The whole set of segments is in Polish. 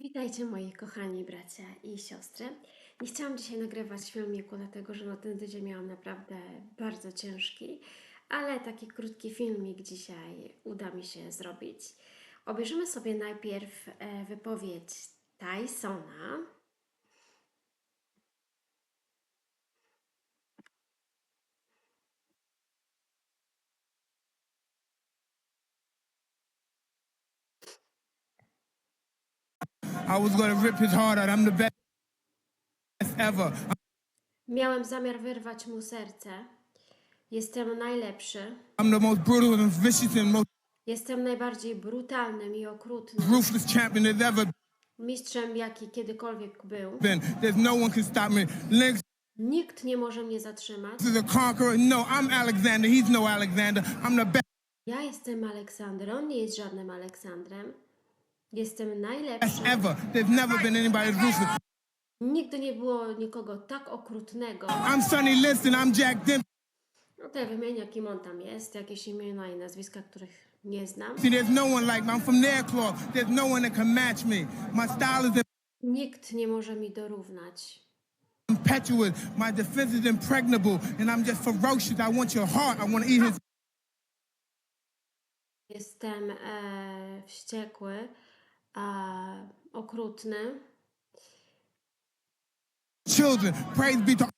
Witajcie moi kochani bracia i siostry. Nie chciałam dzisiaj nagrywać filmiku, dlatego że no ten tydzień miałam naprawdę bardzo ciężki, ale taki krótki filmik dzisiaj uda mi się zrobić. Obejrzymy sobie najpierw e, wypowiedź Tysona. I was gonna rip his heart out. I'm the best ever. Miałem zamiar wyrwać mu serce. Jestem najlepszy. I'm the most brutal and vicious and most Jestem najbardziej brutalnym i okrutnym ruthless champion there's ever mistrzem, jaki kiedykolwiek był. been. There's no one can stop me. Lynx Nikt nie może mnie zatrzymać. is a conqueror. No, I'm Alexander. He's no Alexander. I'm the best Ja jestem Aleksander, on nie jest żadnym Aleksandrem. Jestem najlepszy. ever. There's never been anybody as ruthless. Nigdy nie było nikogo tak okrutnego. I'm Sonny Liston. I'm Jack Dempsey. No tutaj wymienia, kim on tam jest, jakieś imiona i nazwiska, których nie znam. There's no one like me. I'm from their cloth. There's no one that can match me. My style is Nikt nie może mi dorównać. impetuous. My defense is impregnable. And I'm just ferocious. I want your heart. I want to eat his Jestem e, wściekły, e, okrutny. children. Praise be to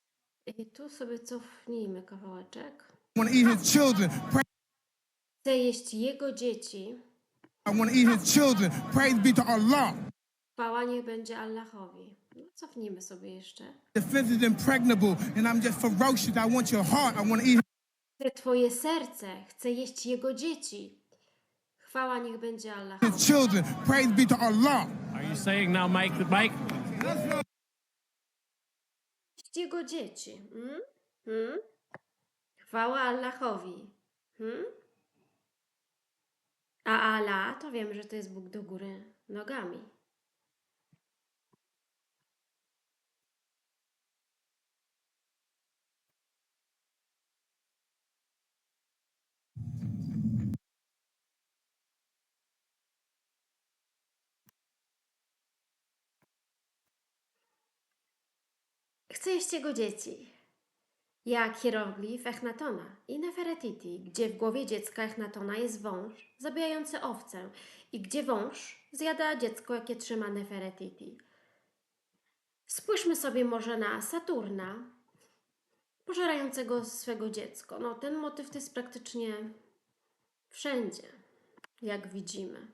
I tu sobie cofnijmy kawałeczek. I want to eat his children. Praise Chcę jeść jego dzieci. I want to eat his children. Praise be to Allah. Chwała niech będzie Allahowi. No, cofnijmy sobie jeszcze. Defense is impregnable, and I'm just ferocious. I want your heart. I want to eat Chcę Twoje serce, chcę jeść Jego dzieci. Chwała niech będzie Allahowi. his children. Praise be to Allah. Are you saying now make the make? Jeść Jego dzieci. Hmm? Hmm? Chwała Allahowi. Hmm? A Allah to wiem, że to jest Bóg do góry nogami. Chcę jeść jego dzieci. Jak hieroglif Echnatona i Neferetiti, gdzie w głowie dziecka Echnatona jest wąż zabijający owcę i gdzie wąż zjada dziecko, jakie trzyma Neferetiti. Spójrzmy sobie może na Saturna, pożerającego swego dziecko. No, ten motyw to jest praktycznie wszędzie, jak widzimy.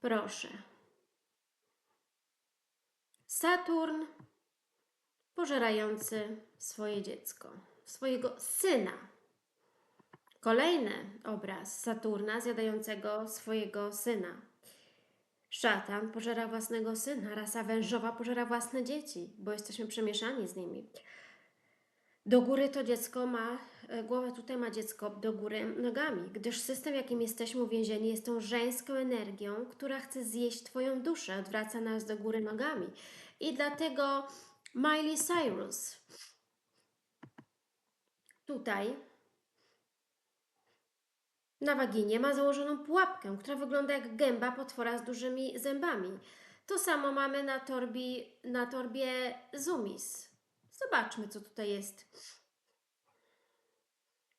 Proszę. Saturn pożerający swoje dziecko, swojego syna. Kolejny obraz Saturna zjadającego swojego syna. Szatan pożera własnego syna, rasa wężowa pożera własne dzieci, bo jesteśmy przemieszani z nimi. Do góry to dziecko ma, e, głowę tutaj ma dziecko do góry nogami, gdyż system, jakim jesteśmy uwięzieni, jest tą żeńską energią, która chce zjeść Twoją duszę, odwraca nas do góry nogami. I dlatego Miley Cyrus tutaj na waginie ma założoną pułapkę, która wygląda jak gęba potwora z dużymi zębami. To samo mamy na, torbi, na torbie Zumis. Zobaczmy, co tutaj jest.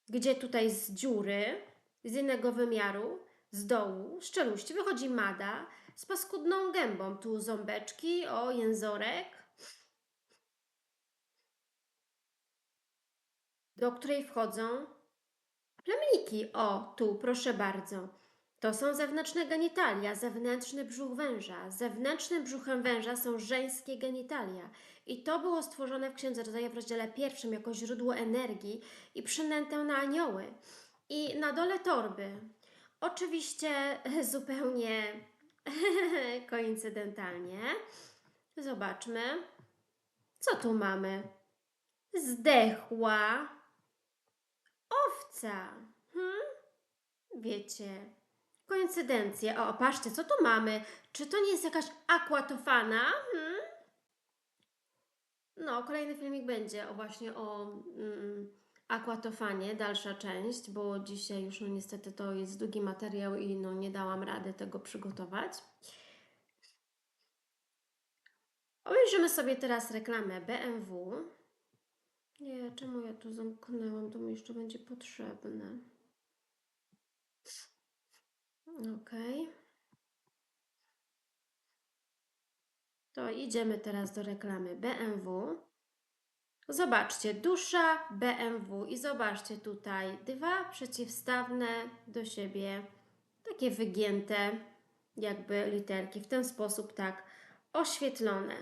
Gdzie tutaj z dziury, z innego wymiaru, z dołu, z czeluści wychodzi mada z paskudną gębą. Tu ząbeczki, o, jęzorek, do której wchodzą plemniki. O, tu, proszę bardzo. To są zewnętrzne genitalia, zewnętrzny brzuch węża. Zewnętrznym brzuchem węża są żeńskie genitalia. I to było stworzone w Księdze Rodzaja w rozdziale pierwszym jako źródło energii i przynętę na anioły. I na dole torby. Oczywiście zupełnie koincydentalnie. Zobaczmy. Co tu mamy? Zdechła owca. Hmm? Wiecie, koincydencje. O, patrzcie, co tu mamy? Czy to nie jest jakaś akwatofana? Hmm? No, kolejny filmik będzie o właśnie o mm, Akwatofanie, dalsza część, bo dzisiaj już no niestety to jest długi materiał i no nie dałam rady tego przygotować. Obejrzymy sobie teraz reklamę BMW. Nie, czemu ja tu zamknęłam? To mi jeszcze będzie potrzebne. Ok. To idziemy teraz do reklamy BMW. Zobaczcie, dusza BMW i zobaczcie tutaj dwa przeciwstawne do siebie, takie wygięte jakby literki, w ten sposób tak oświetlone.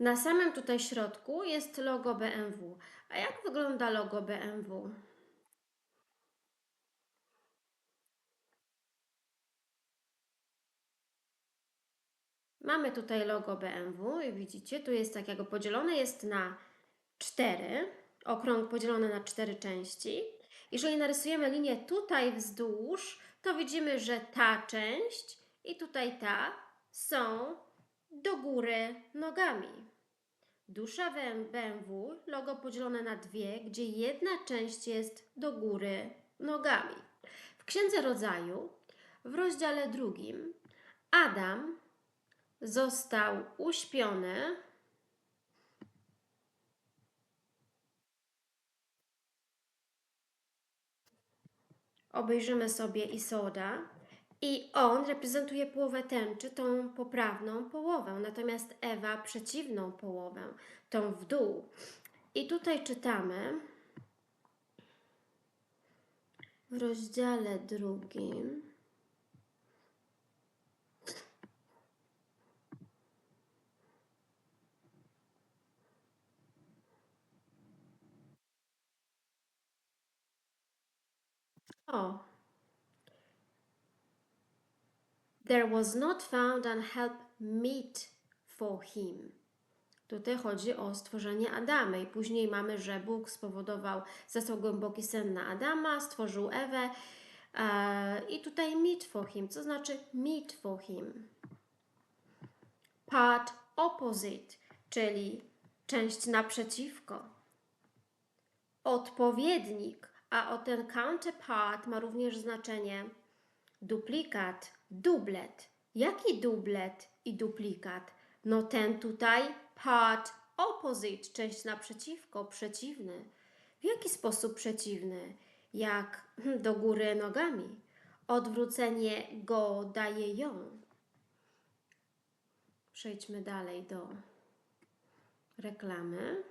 Na samym tutaj środku jest logo BMW. A jak wygląda logo BMW? Mamy tutaj logo BMW i widzicie, tu jest tak jakby podzielone jest na cztery, okrąg podzielony na cztery części. Jeżeli narysujemy linię tutaj wzdłuż, to widzimy, że ta część i tutaj ta są do góry nogami. Dusza BMW, logo podzielone na dwie, gdzie jedna część jest do góry nogami. W Księdze Rodzaju, w rozdziale drugim, Adam został uśpiony obejrzymy sobie Isoda i on reprezentuje połowę tęczy, tą poprawną połowę, natomiast Ewa przeciwną połowę, tą w dół. I tutaj czytamy w rozdziale drugim. O. There was not found an help meet for him. Tutaj chodzi o stworzenie Adama i później mamy, że Bóg spowodował, zesłał głęboki sen na Adama, stworzył Ewę e, i tutaj meet for him, co znaczy meet for him. Part opposite, czyli część naprzeciwko. Odpowiednik, a o ten counterpart ma również znaczenie duplikat, dublet. Jaki dublet i duplikat? No ten tutaj part opposite, część naprzeciwko, przeciwny. W jaki sposób przeciwny? Jak do góry nogami. Odwrócenie go daje ją. Przejdźmy dalej do reklamy.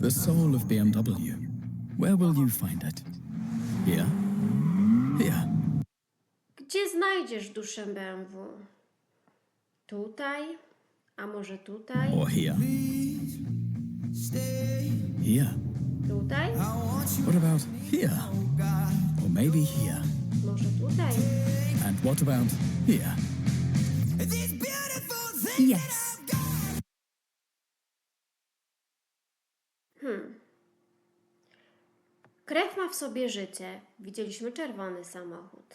The soul of BMW. Where will you find it? Here? Here? Gdzie znajdziesz duszę BMW? Tutaj? A może tutaj? Or here? Here? Tutaj? What about here? Or maybe here? Może tutaj? And what about here? Yes. Krew ma w sobie życie. Widzieliśmy czerwony samochód.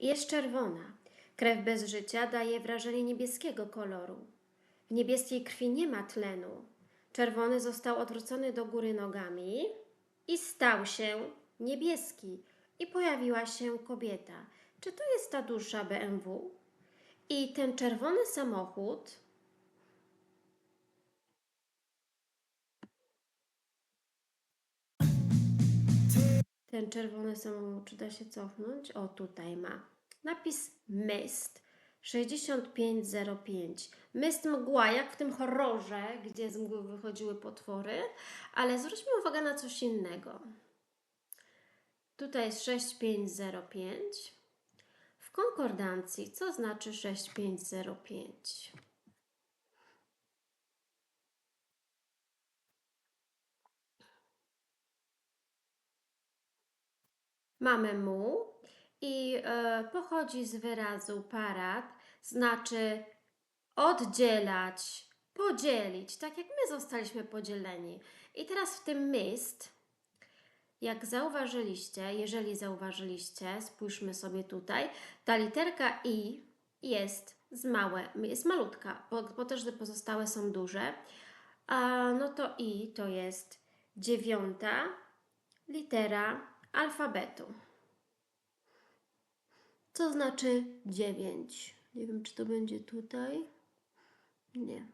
Jest czerwona. Krew bez życia daje wrażenie niebieskiego koloru. W niebieskiej krwi nie ma tlenu. Czerwony został odwrócony do góry nogami i stał się niebieski. I pojawiła się kobieta. Czy to jest ta dusza BMW? I ten czerwony samochód Ten czerwony samochód, czy da się cofnąć? O, tutaj ma. Napis Mist 6505. Mist mgła, jak w tym horrorze, gdzie z mgły wychodziły potwory, ale zwróćmy uwagę na coś innego. Tutaj jest 6505. W konkordancji, co znaczy 6505? Mamy mu i e, pochodzi z wyrazu parat, znaczy oddzielać, podzielić, tak jak my zostaliśmy podzieleni. I teraz w tym mist, jak zauważyliście, jeżeli zauważyliście, spójrzmy sobie tutaj, ta literka i jest z małe, jest malutka, bo, bo też te pozostałe są duże. A, no to i to jest dziewiąta litera alfabetu. Co znaczy 9? Nie wiem, czy to będzie tutaj. Nie.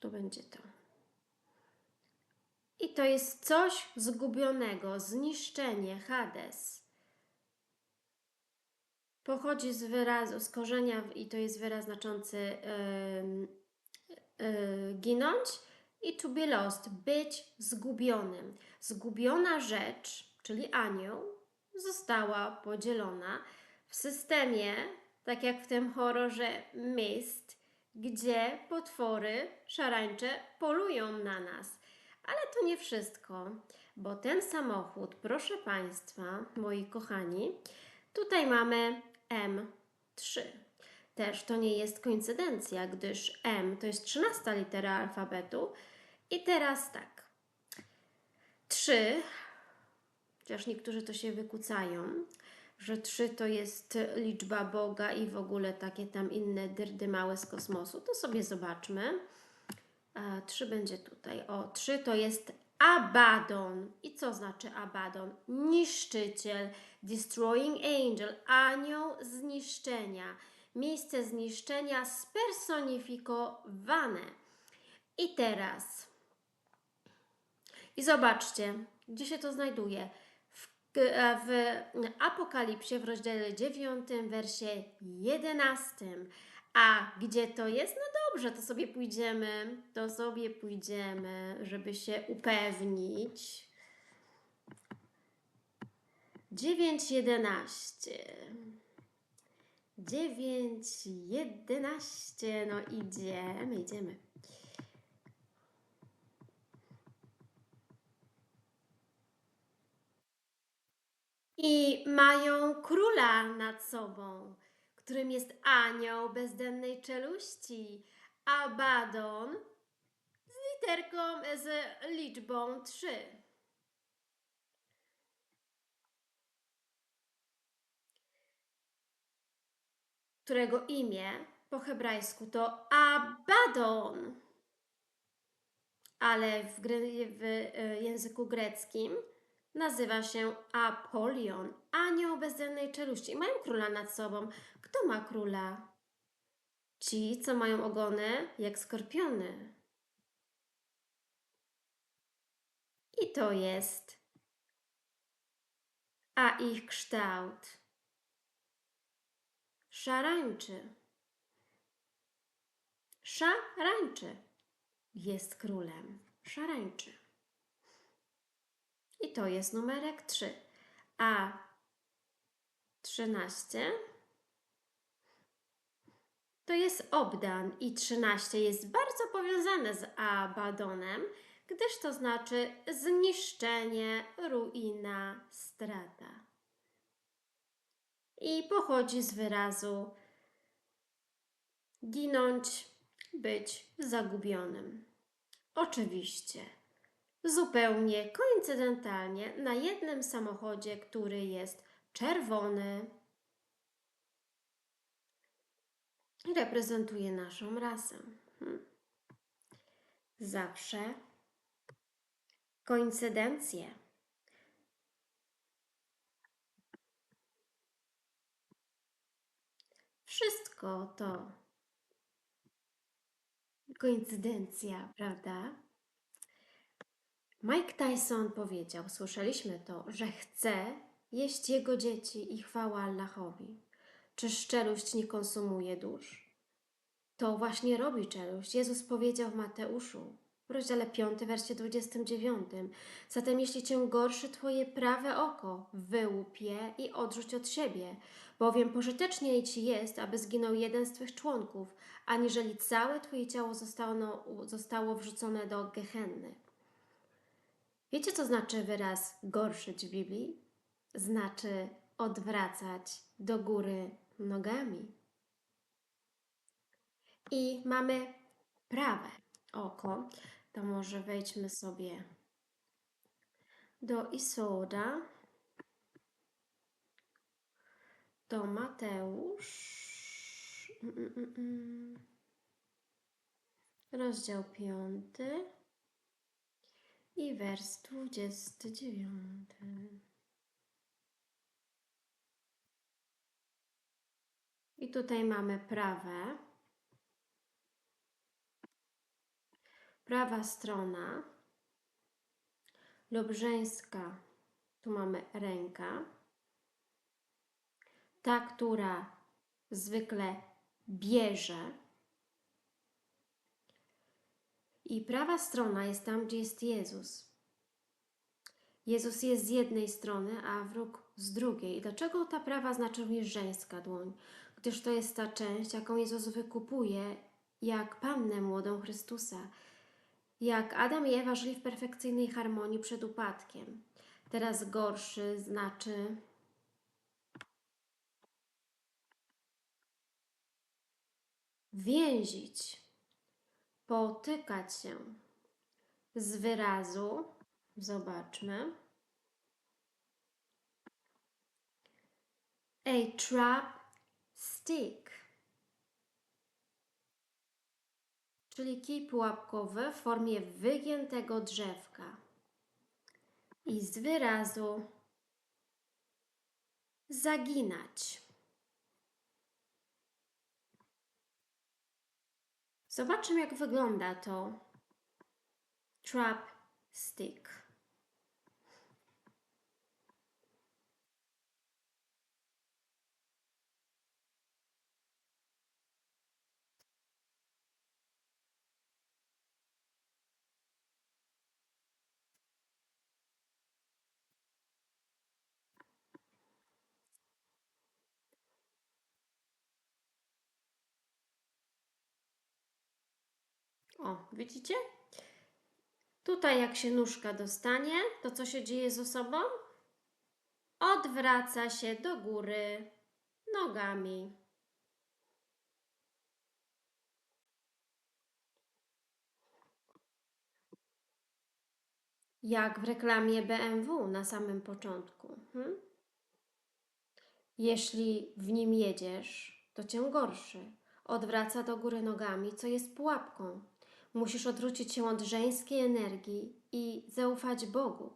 To będzie to. I to jest coś zgubionego, zniszczenie, Hades. Pochodzi z wyrazu, z korzenia i to jest wyraz znaczący ym, y, ginąć i to be lost, być zgubionym. Zgubiona rzecz, czyli anioł, została podzielona w systemie, tak jak w tym horrorze Mist, gdzie potwory szarańcze polują na nas. Ale to nie wszystko, bo ten samochód, proszę Państwa, moi kochani, tutaj mamy M3. Też to nie jest koincydencja, gdyż M to jest 13 litera alfabetu. I teraz tak. 3, chociaż niektórzy to się wykucają, że 3 to jest liczba Boga i w ogóle takie tam inne dyrdy małe z kosmosu, to sobie zobaczmy. A 3 będzie tutaj. O, 3 to jest Abaddon. I co znaczy Abaddon? Niszczyciel, destroying angel, anioł zniszczenia. Miejsce zniszczenia spersonifikowane. I teraz. I zobaczcie, gdzie się to znajduje. W, Apokalipsie w rozdziale 9, wersie 11. A gdzie to jest? No dobrze, to sobie pójdziemy, to sobie pójdziemy, żeby się upewnić. 9.11. 9.11. No idziemy, idziemy. I mają króla nad sobą, którym jest anioł bezdennej czeluści, Abaddon z literką, z liczbą 3. Którego imię po hebrajsku to Abaddon, ale w, w e, języku greckim nazywa się Apolion, anioł bezdennej czeluści. I mają króla nad sobą. Kto ma króla? Ci, co mają ogony jak skorpiony. I to jest. A ich kształt szarańczy. Szarańczy jest królem. Szarańczy. I to jest numerek 3. A 13 to jest Obdan i 13 jest bardzo powiązane z Abadonem, gdyż to znaczy zniszczenie, ruina, strata. I pochodzi z wyrazu ginąć, być zagubionym. Oczywiście zupełnie koincydentalnie na jednym samochodzie, który jest czerwony, reprezentuje naszą rasę. Hmm. Zawsze koincydencje. Wszystko to koincydencja, prawda? Mike Tyson powiedział, słyszeliśmy to, że chce jeść jego dzieci i chwała Allahowi. Czy szczerość nie konsumuje dusz? To właśnie robi czeluść. Jezus powiedział w Mateuszu, w rozdziale 5, wersie 29. Zatem jeśli cię gorszy twoje prawe oko, wyłup je i odrzuć od siebie, bowiem pożyteczniej ci jest, aby zginął jeden z twych członków, aniżeli całe twoje ciało zostało, zostało wrzucone do gehenny. Wiecie, co znaczy wyraz gorszyć w Biblii? Znaczy odwracać do góry nogami. I mamy prawe oko. To może wejdźmy sobie do Isoda, do Mateusz, Mm, mm, mm, rozdział piąty i wers 29. I tutaj mamy prawe. Prawa strona lub żeńska. Tu mamy ręka. Ta, która zwykle bierze. I prawa strona jest tam, gdzie jest Jezus. Jezus jest z jednej strony, a wróg z drugiej. I dlaczego ta prawa znaczy również żeńska dłoń? Gdyż to jest ta część, jaką Jezus wykupuje, jak pannę młodą Chrystusa. Jak Adam i Ewa żyli w perfekcyjnej harmonii przed upadkiem. Teraz gorszy znaczy więzić, potykać się. Z wyrazu, zobaczmy. A trap stick. Czyli kij pułapkowy w formie wygiętego drzewka. I z wyrazu zaginać. Zobaczmy, jak wygląda to trap stick. O, widzicie? Tutaj jak się nóżka dostanie, to co się dzieje z osobą? Odwraca się do góry nogami. Jak w reklamie BMW na samym początku. Hmm? Jeśli w nim jedziesz, to cię gorszy. Odwraca do góry nogami, co jest pułapką. Musisz odwrócić się od żeńskiej energii i zaufać Bogu.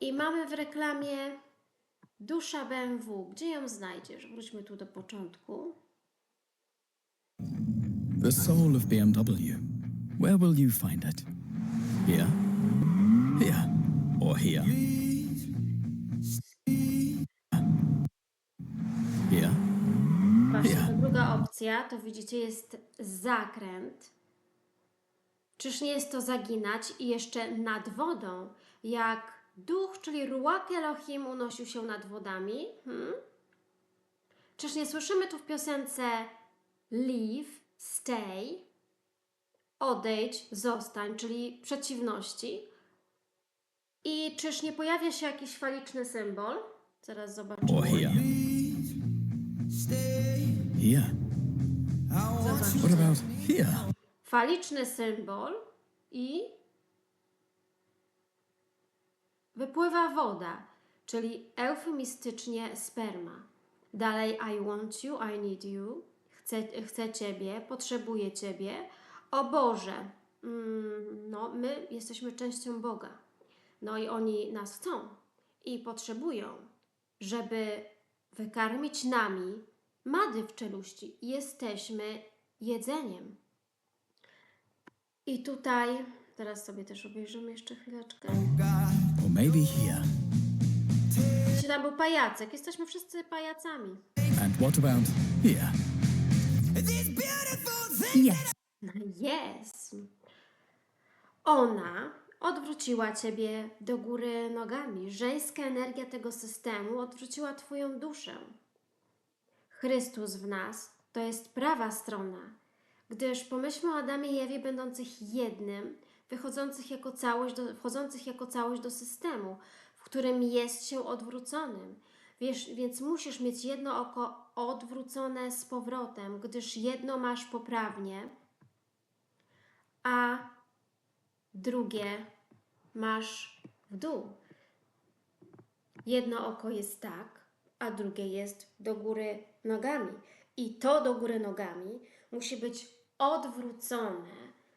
I mamy w reklamie dusza BMW. Gdzie ją znajdziesz? Wróćmy tu do początku. The soul of BMW. Where will you find it? Here? Here? Or here? Here? Właśnie, druga opcja, to widzicie, jest zakręt. Czyż nie jest to zaginać i jeszcze nad wodą, jak duch, czyli Ruach Elohim unosił się nad wodami? Hmm? Czyż nie słyszymy tu w piosence leave, stay, odejdź, zostań, czyli przeciwności? I czyż nie pojawia się jakiś faliczny symbol? Zaraz zobaczymy. Or here? Here? What about here? Faliczny symbol i wypływa woda, czyli eufemistycznie sperma. Dalej I want you, I need you, chcę, chcę Ciebie, potrzebuję Ciebie. O Boże, mm, no my jesteśmy częścią Boga. No i oni nas chcą i potrzebują, żeby wykarmić nami mady w czeluści. Jesteśmy jedzeniem. I tutaj, teraz sobie też obejrzymy jeszcze chwileczkę. Or maybe here? Gdzie tam był pajacek? Jesteśmy wszyscy pajacami. And what about here? No jest. Ona odwróciła ciebie do góry nogami. Żeńska energia tego systemu odwróciła twoją duszę. Chrystus w nas to jest prawa strona, gdyż pomyślmy o Adamie i Ewie będących jednym, wychodzących jako całość do, wchodzących jako całość do systemu, w którym jest się odwróconym. Wiesz, więc musisz mieć jedno oko odwrócone z powrotem, gdyż jedno masz poprawnie, a drugie masz w dół. Jedno oko jest tak, a drugie jest do góry nogami. I to do góry nogami musi być odwrócone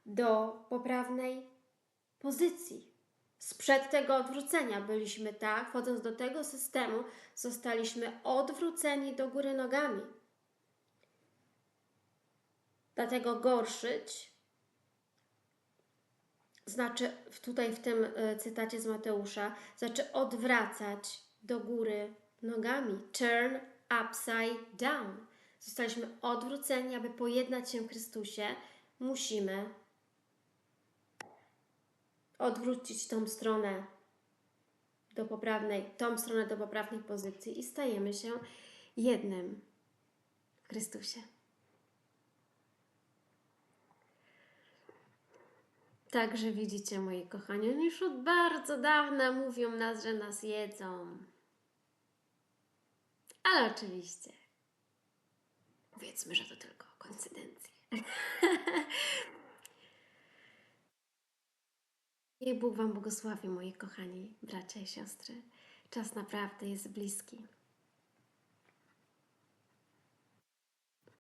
do poprawnej pozycji. Sprzed tego odwrócenia byliśmy tak, wchodząc do tego systemu, zostaliśmy odwróceni do góry nogami. Dlatego gorszyć znaczy tutaj w tym e, cytacie z Mateusza, znaczy odwracać do góry nogami. Turn upside down. Zostaliśmy odwróceni, aby pojednać się w Chrystusie. Musimy odwrócić tą stronę do poprawnej, tą stronę do poprawnej pozycji i stajemy się jednym w Chrystusie. Także widzicie, moi kochani, oni już od bardzo dawna mówią nas, że nas jedzą. Ale oczywiście, powiedzmy, że to tylko koincydencje. Niech Bóg Wam błogosławi, moi kochani bracia i siostry. Czas naprawdę jest bliski.